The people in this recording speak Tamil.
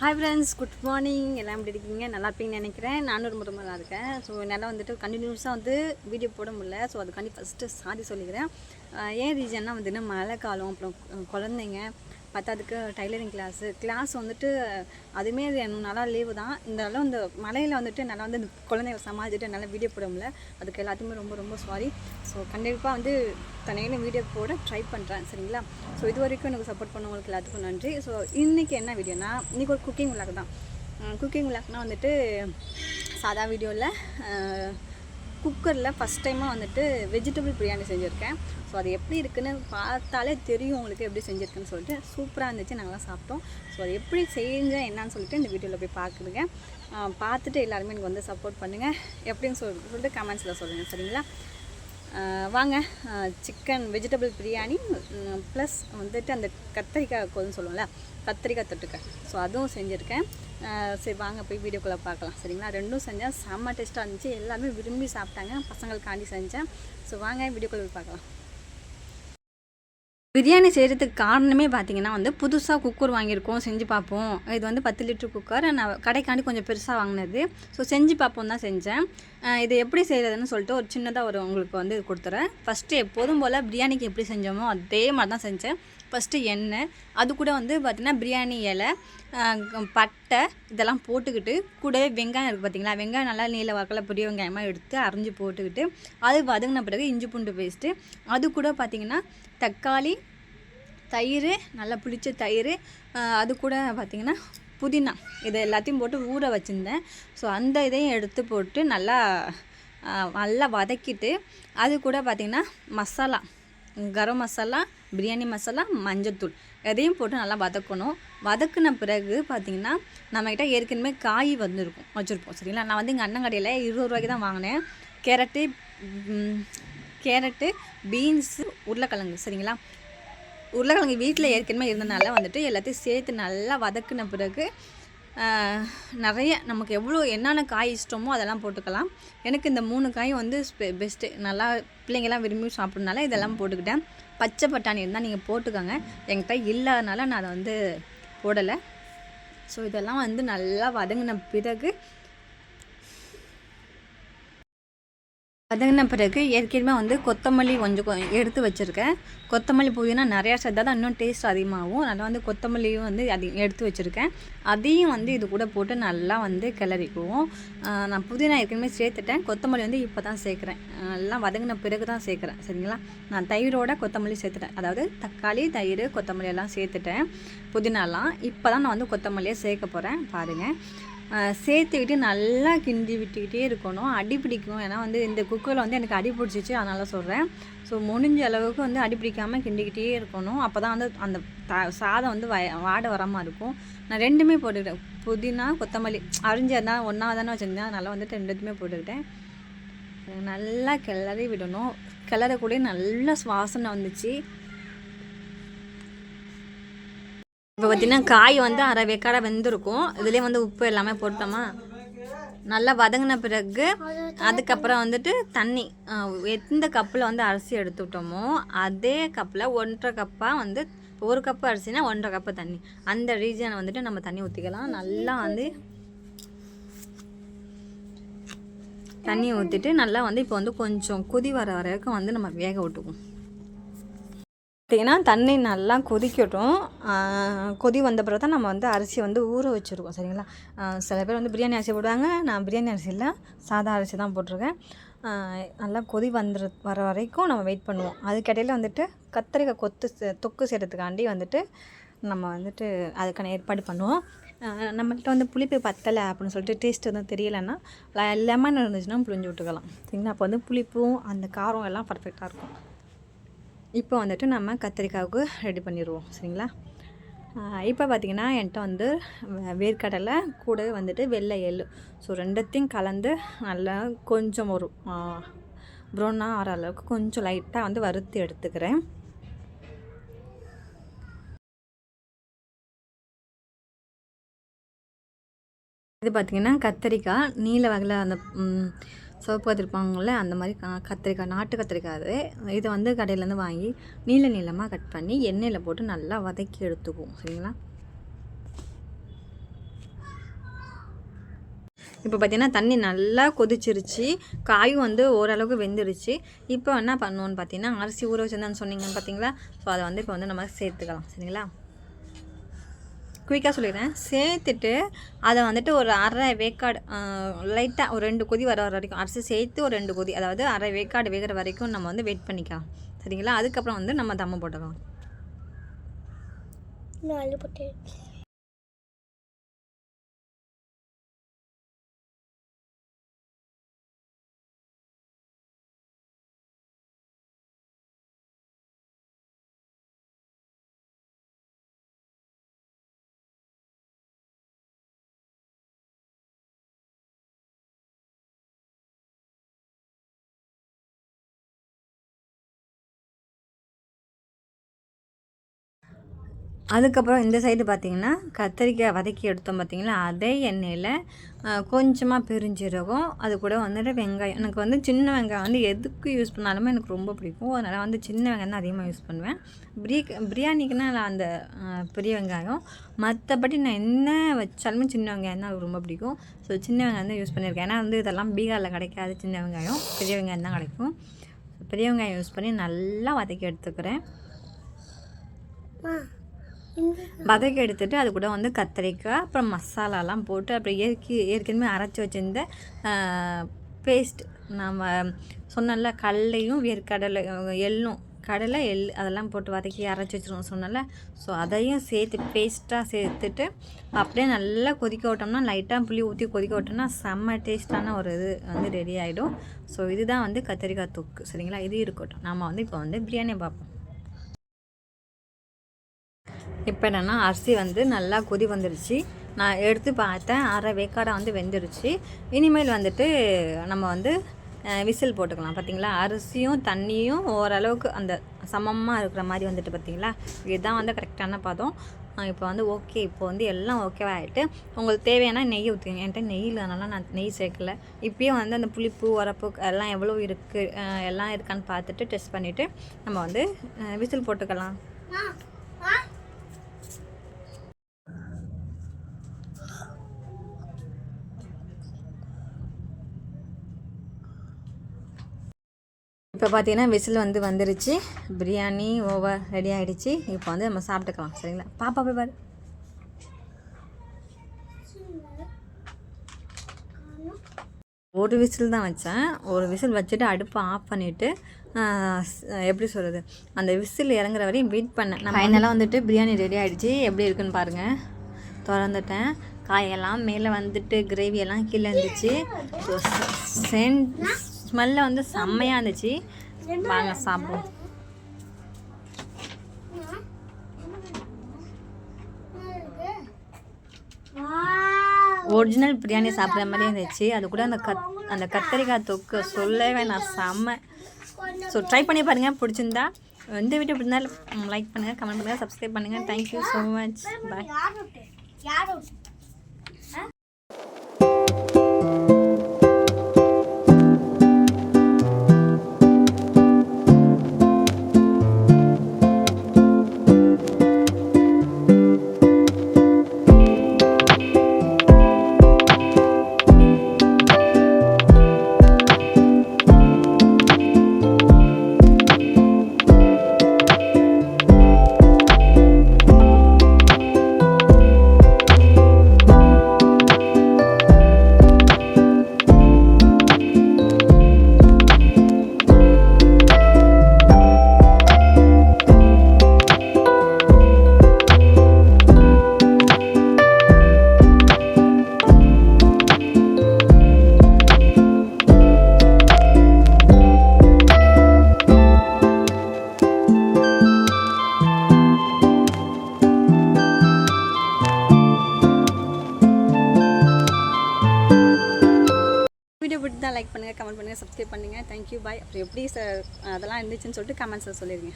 ஹாய் ஃப்ரெண்ட்ஸ் குட் மார்னிங் எல்லாம் எப்படி இருக்கீங்க? நல்லா இருப்பீங்கன்னு நினைக்கிறேன். நானும் ரொம்ப ரொம்ப நல்லா இருக்கேன். ஸோ என்னால் வந்துட்டு கண்டினியூஸாக வந்து வீடியோ போட முடியல. ஸோ அதுக்காண்டி ஃபஸ்ட்டு சாரி சொல்லிக்கிறேன். ஏன் ரீசன்னா வந்துட்டு மழை காலம் அப்புறம் குழந்தைங்க பத்தாதுக்கு டைலரிங் கிளாஸு கிளாஸ் வந்துட்டு அதுவுமே ரெண்டு நல்லா லீவு தான். இந்த அளவு இந்த மலையில் வந்துட்டு நல்லா வந்து இந்த குழந்தைய சமாளிச்சுட்டு என்னால் வீடியோ போட முடியல. அதுக்கு எல்லாத்துக்குமே ரொம்ப ரொம்ப சாரி ஸோ கண்டிப்பாக வந்து தனியான வீடியோ போட ட்ரை பண்ணுறேன் சரிங்களா? ஸோ இது வரைக்கும் எனக்கு சப்போர்ட் பண்ணவங்களுக்கு எல்லாத்துக்கும் நன்றி. ஸோ இன்றைக்கி என்ன வீடியோனா இன்றைக்கி ஒரு குக்கிங் விளாக் தான். குக்கிங் விளாக்னால் வந்துட்டு சாதா வீடியோவில் குக்கரில் ஃபஸ்ட் டைமாக வந்துட்டு வெஜிடபிள் பிரியாணி செஞ்சுருக்கேன். ஸோ அது எப்படி இருக்குன்னு பார்த்தாலே தெரியும் உங்களுக்கு எப்படி செஞ்சுருக்குன்னு சொல்லிட்டு சூப்பராக இருந்துச்சு. நாங்களாம் சாப்பிட்டோம். ஸோ அது எப்படி செஞ்சேன் என்னன்னு சொல்லிட்டு இந்த வீடியோவில் போய் பார்க்குறீங்க. பார்த்துட்டு எல்லாருமே எனக்கு வந்து சப்போர்ட் பண்ணுங்கள் எப்படின்னு சொல் சொல்லிட்டு கமெண்ட்ஸில் சொல்லுங்கள் சரிங்களா? வாங்க. சிக்கன் வெஜிடபிள் பிரியாணி ப்ளஸ் வந்துட்டு அந்த கத்திரிக்காய் கோதுன்னு சொல்லுவோம்ல கத்திரிக்காய் தொட்டுக்க. ஸோ அதுவும் செஞ்சுருக்கேன். சரி வாங்க போய் வீடியோக்குள்ளே பார்க்கலாம். சரிங்களா? ரெண்டும் செஞ்சேன். செம்ம டேஸ்ட்டாக இருந்துச்சு. எல்லாருமே விரும்பி சாப்பிட்டாங்க. பசங்களுக்காண்டி செஞ்சேன். ஸோ வாங்க வீடியோக்குள்ளே போய் பார்க்கலாம். பிரியாணி செய்கிறதுக்கு காரணமே பார்த்தீங்கன்னா வந்து புதுசாக குக்கர் வாங்கியிருக்கோம். செஞ்சு பார்ப்போம். இது வந்து பத்து லிட்டர் குக்கர் நான் கடைக்காண்டி கொஞ்சம் பெருசாக வாங்கினது. ஸோ செஞ்சு பார்ப்போம் தான் செஞ்சேன். இது எப்படி செய்கிறதுன்னு சொல்லிட்டு ஒரு சின்னதாக ஒரு உங்களுக்கு வந்து கொடுத்துறேன். ஃபஸ்ட்டு எப்போதும் போல் பிரியாணிக்கு எப்படி செஞ்சோமோ அதே மாதிரி தான் செஞ்சேன். ஃபஸ்ட்டு எண்ணெய் அது கூட வந்து பார்த்திங்கன்னா பிரியாணி இலை பட்டை இதெல்லாம் போட்டுக்கிட்டு கூடவே வெங்காயம் இருக்குது பார்த்தீங்களா வெங்காயம் நல்லா நீல வாக்கில் பெரிய வெங்காயமாக எடுத்து அரைஞ்சி போட்டுக்கிட்டு அது வதங்கின பிறகு இஞ்சி பூண்டு பேஸ்ட்டு அது கூட பார்த்திங்கன்னா தக்காளி தயிர் நல்லா புளித்த தயிர் அது கூட பார்த்திங்கன்னா புதினா இதை எல்லாத்தையும் போட்டு ஊற வச்சுருந்தேன். ஸோ அந்த இதையும் எடுத்து போட்டு நல்லா நல்லா வதக்கிட்டு அது கூட பார்த்திங்கன்னா மசாலா கரம் மசாலா பிரியாணி மசாலா மஞ்சத்தூள் எதையும் போட்டு நல்லா வதக்கணும். வதக்குன பிறகு பார்த்திங்கன்னா நம்மக்கிட்ட ஏற்கனவே காய் வந்துருக்கும். வச்சுருப்போம். சரிங்களா? நான் வந்து எங்கள் அண்ணன் கடையில் இருபது ரூபாய்க்கு தான் வாங்கினேன். கேரட்டு கேரட்டு பீன்ஸு உருளைக்கிழங்கு. சரிங்களா? உருளைக்கிழங்கு வீட்டில் ஏற்கனவே இருந்தனால வந்துட்டு எல்லாத்தையும் சேர்த்து நல்லா வதக்குன பிறகு நிறைய நமக்கு எவ்வளோ என்னென்ன காய் இஷ்டமோ அதெல்லாம் போட்டுக்கலாம். எனக்கு இந்த மூணு காயும் வந்து பெஸ்ட்டு நல்லா பிள்ளைங்கள்லாம் விரும்பி சாப்பிட்றதுனால இதெல்லாம் போட்டுக்கிட்டேன். பச்சை பட்டாணி இருந்தால் நீங்கள் போட்டுக்கோங்க. என்கிட்ட இல்லாதனால நான் அதை வந்து போடலை. ஸோ இதெல்லாம் வந்து நல்லா வதங்கின பிறகு வதங்கின பிறகு ஏற்கனவே வந்து கொத்தமல்லி கொஞ்சம் கொ- எடுத்து வச்சுருக்கேன். கொத்தமல்லி புதினா நிறையா சேர்த்தா தான் இன்னும் டேஸ்ட் அதிகமாகும். அதனால் வந்து கொத்தமல்லியும் வந்து அது எடுத்து வச்சுருக்கேன். அதையும் வந்து இது கூட போட்டு நல்லா வந்து கிளறிக்குவோம். நான் புதினா ஏற்கனவே சேர்த்துட்டேன். கொத்தமல்லி வந்து இப்போ தான் சேர்க்குறேன் எல்லாம் வதங்கின பிறகு தான் சேர்க்குறேன். சரிங்களா? நான் தயிரோட கொத்தமல்லி சேர்த்துட்டேன். அதாவது தக்காளி தயிர் கொத்தமல்லி எல்லாம் சேர்த்துட்டேன். புதினாலாம் இப்போ தான் நான் வந்து கொத்தமல்லியை சேர்க்க போகிறேன் பாருங்கள் சேர்த்துக்கிட்டு நல்லா கிண்டி விட்டுக்கிட்டே இருக்கணும். அடி பிடிக்கும். ஏன்னா வந்து இந்த குக்கரில் வந்து எனக்கு அடி பிடிச்சிச்சு அதனால் சொல்கிறேன் ஸோ முடிஞ்ச அளவுக்கு வந்து அடி பிடிக்காமல் கிண்டிக்கிட்டே இருக்கணும். அப்போ தான் வந்து அந்த த சாதம் வந்து வய வாடை வராமல் இருக்கும். நான் ரெண்டுமே போட்டுக்கிட்டேன். புதினா கொத்தமல்லி அரிஞ்சதான் ஒன்றா தானே வச்சுருந்தேன். அதனால் வந்துட்டு ரெண்டுத்துமே போட்டுக்கிட்டேன். நல்லா கிளறி விடணும். கிளறக்கூட நல்ல சுவாசனை வந்துச்சு. இப்போ பார்த்தீங்கன்னா காய் வந்து அரை வேக்காடாக வெந்திருக்கும். இதுலேயே வந்து உப்பு எல்லாமே போட்டோமா? நல்லா வதங்கின பிறகு அதுக்கப்புறம் வந்துட்டு தண்ணி எந்த கப்பில் வந்து அரிசி எடுத்துக்கிட்டோமோ அதே கப்பில் ஒன்றரை கப்பாக வந்து ஒரு கப்பு அரிசினா ஒன்றரை கப்பு தண்ணி. அந்த ரீஜனை வந்துட்டு நம்ம தண்ணி ஊற்றிக்கலாம் நல்லா வந்து தண்ணி ஊற்றிட்டு நல்லா வந்து இப்போ வந்து கொஞ்சம் கொதி வர வரைக்கும் வந்து நம்ம வேக விட்டுக்குவோம். பார்த்தீங்கன்னா தண்ணி நல்லா கொதிக்கட்டும். கொதி வந்த பிறகு தான் நம்ம வந்து அரிசி வந்து ஊற வச்சுருக்கோம் சரிங்களா? சில பேர் வந்து பிரியாணி அரிசி போடுவாங்க. நான் பிரியாணி அரிசி இல்லை சாதா அரிசி தான் போட்டிருக்கேன். நல்லா கொதி வந்துரு வர வரைக்கும் நம்ம வெயிட் பண்ணுவோம். அதுக்கிடையில் வந்துட்டு கத்திரிக்காய் கொத்து தொக்கு செய்கிறதுக்காண்டி வந்துட்டு நம்ம வந்துட்டு அதுக்கான ஏற்பாடு பண்ணுவோம். நம்மகிட்ட வந்து புளிப்பு பத்தலை அப்படின்னு சொல்லிட்டு டேஸ்ட் வந்து தெரியலைன்னா லெமன் இருந்துச்சுன்னா புளிஞ்சு விட்டுக்கலாம். சரிங்களா? அப்போ வந்து புளிப்பும் அந்த காரம் எல்லாம் பர்ஃபெக்டாக இருக்கும். இப்போ வந்துட்டு நம்ம கத்திரிக்காவுக்கு ரெடி பண்ணிடுவோம் சரிங்களா? இப்போ பார்த்திங்கன்னா என்கிட்ட வந்து வே- வேர்க்கடலை கூடவே வந்துட்டு வெள்ளை எள்ளு. ஸோ ரெண்டத்தையும் கலந்து நல்லா கொஞ்சம் ஒரு ப்ரௌனாக ஆற அளவுக்கு கொஞ்சம் லைட்டாக வந்து வறுத்து எடுத்துக்கிறேன். இது பார்த்திங்கன்னா கத்திரிக்காய் நீல வகையில் அந்த சிவப்பு கத்திரிப்பாங்கள்ல அந்த மாதிரி கத்திரிக்காய் நாட்டு கத்திரிக்காய் இதை வந்து கடையிலேருந்து வாங்கி நீள நீளமாக கட் பண்ணி எண்ணெயில் போட்டு நல்லா வதக்கி எடுத்துக்குவோம். சரிங்களா? இப்போ பார்த்திங்கன்னா தண்ணி நல்லா கொதிச்சிருச்சு. காயும் வந்து ஓரளவுக்கு வெந்துருச்சு. இப்போ என்ன பண்ணுவோன்னு பார்த்தீங்கன்னா அரிசி ஊற வச்சுருந்தான்னு சொன்னீங்கன்னு பார்த்தீங்களா ஸோ அதை வந்து இப்போ வந்து நம்ம சேர்த்துக்கலாம். சரிங்களா? குயிக்காக சொல்லிடுறேன் சேர்த்துட்டு அதை வந்துட்டு ஒரு அரை வேக்காடு லைட்டாக ஒரு ரெண்டு கொதி வர வரைக்கும் அரிசி சேர்த்து ஒரு ரெண்டு கொதி அதாவது அரை வேக்காடு வேகிற வரைக்கும் நம்ம வந்து வெயிட் பண்ணிக்கலாம். சரிங்களா? அதுக்கப்புறம் வந்து நம்ம தம்ம போட்டுக்கலாம். போட்டு அதுக்கப்புறம் இந்த சைடு பார்த்திங்கன்னா கத்திரிக்காய் வதக்கி எடுத்தோம் பார்த்திங்களா அதே எண்ணெயில் கொஞ்சமாக பெருஞ்சீரகம் அது கூட வந்துட்டு வெங்காயம். எனக்கு வந்து சின்ன வெங்காயம் வந்து எதுக்கு யூஸ் பண்ணாலுமே எனக்கு ரொம்ப பிடிக்கும். அதனால் வந்து சின்ன வெங்காயம் தான் அதிகமாக யூஸ் பண்ணுவேன். பிரி பிரியாணிக்குன்னா நான் அந்த பெரிய வெங்காயம். மற்றபடி நான் என்ன வச்சாலுமே சின்ன வெங்காயம் தான் எனக்கு ரொம்ப பிடிக்கும். ஸோ சின்ன வெங்காயம் தான் யூஸ் பண்ணியிருக்கேன் ஏன்னா வந்து இதெல்லாம் பீகாரில் கிடைக்காது. சின்ன வெங்காயம் பெரிய வெங்காயம் தான் கிடைக்கும். பெரிய வெங்காயம் யூஸ் பண்ணி நல்லா வதக்கி எடுத்துக்கிறேன். வதக்கி எடுத்துகிட்டு அது கூட வந்து கத்திரிக்காய் அப்புறம் மசாலாலாம் போட்டு அப்புறம் ஏற்கி ஏற்கனவே அரைச்சி வச்சுருந்த பேஸ்ட் நம்ம சொன்னல கடலையும் வேர்க்கடலை எள்ளும் கடலை எள் அதெல்லாம் போட்டு வதக்கி அரைச்சி வச்சுருவோம் சொன்னல ஸோ அதையும் சேர்த்து பேஸ்ட்டாக சேர்த்துட்டு அப்படியே நல்லா கொதிக்க விட்டோம்னா லைட்டாக புளி ஊற்றி கொதிக்க விட்டோம்னா செம்ம டேஸ்ட்டான ஒரு இது வந்து ரெடி ஆகிடும் ஸோ இதுதான் வந்து கத்திரிக்காய் தொக்கு. சரிங்களா? இது இருக்கட்டும். நம்ம வந்து இப்போ வந்து பிரியாணி பார்ப்போம். இப்போ என்னென்னா அரிசி வந்து நல்லா கொதி வந்துருச்சு. நான் எடுத்து பார்த்தேன். அரை வேக்காடாக வந்து வெந்துருச்சு. இனிமேல் வந்துட்டு நம்ம வந்து விசில் போட்டுக்கலாம். பார்த்தீங்களா? அரிசியும் தண்ணியும் ஓரளவுக்கு அந்த சமமாக இருக்கிற மாதிரி வந்துட்டு பார்த்தீங்களா? இதுதான் வந்து கரெக்டான பதம். இப்போ வந்து ஓகே. இப்போ வந்து எல்லாம் ஓகேவா ஆகிட்டு உங்களுக்கு தேவையான நெய் ஊற்றுங்க என்கிட்ட நெய் இல்லைனால நான் நெய் சேர்க்கல. இப்போயும் வந்து அந்த புளிப்பு உரப்பு எல்லாம் எவ்வளோ இருக்குது எல்லாம் இருக்கான்னு பார்த்துட்டு டெஸ்ட் பண்ணிவிட்டு நம்ம வந்து விசில் போட்டுக்கலாம். இப்போ பார்த்தீங்கன்னா விசில் வந்து வந்துருச்சு. பிரியாணி ஓவர் ரெடி ஆகிடுச்சு இப்போ வந்து நம்ம சாப்பிட்டுக்கலாம். சரிங்களா? பாப்பா போய் பாரு. ஒரு விசில் தான் வச்சேன். ஒரு விசில் வச்சுட்டு அடுப்பை ஆஃப் பண்ணிவிட்டு எப்படி சொல்கிறது அந்த விசில் இறங்குற வரையும் வெயிட் பண்ணேன். நான் ஃபைனலாக வந்துட்டு பிரியாணி ரெடி ஆகிடுச்சு எப்படி இருக்குன்னு பாருங்கள் திறந்துட்டேன். காயெல்லாம் மேலே வந்துட்டு கிரேவியெல்லாம் கீழே இருந்துச்சு. சென்ட் ஸ்மெல்ல வந்து செம்மையாக இருந்துச்சு. வாங்க சாப்பிடுவோம். ஒரிஜினல் பிரியாணி சாப்பிட்ற மாதிரி இருந்துச்சு. அது கூட அந்த கத் அந்த கத்தரிக்காய் தொக்கு சொல்லவே நான் செம்ம. ஸோ ட்ரை பண்ணி பாருங்கள் பிடிச்சிருந்தா. எந்த வீடியோ பிடிச்சிருந்தா லைக் பண்ணுங்கள் கமெண்ட் பண்ணுங்கள் சப்ஸ்கிரைப் பண்ணுங்கள் thank you so much bye comment பண்ணுங்கள் சப்ஸ்கிரைப் பண்ணுங்கள் தேங்க்யூ பாய் அப்புறம் எப்படி சார் அதெல்லாம் இருந்துச்சுன்னு சொல்லிட்டு கமெண்ட்ஸில் சொல்லிடுங்க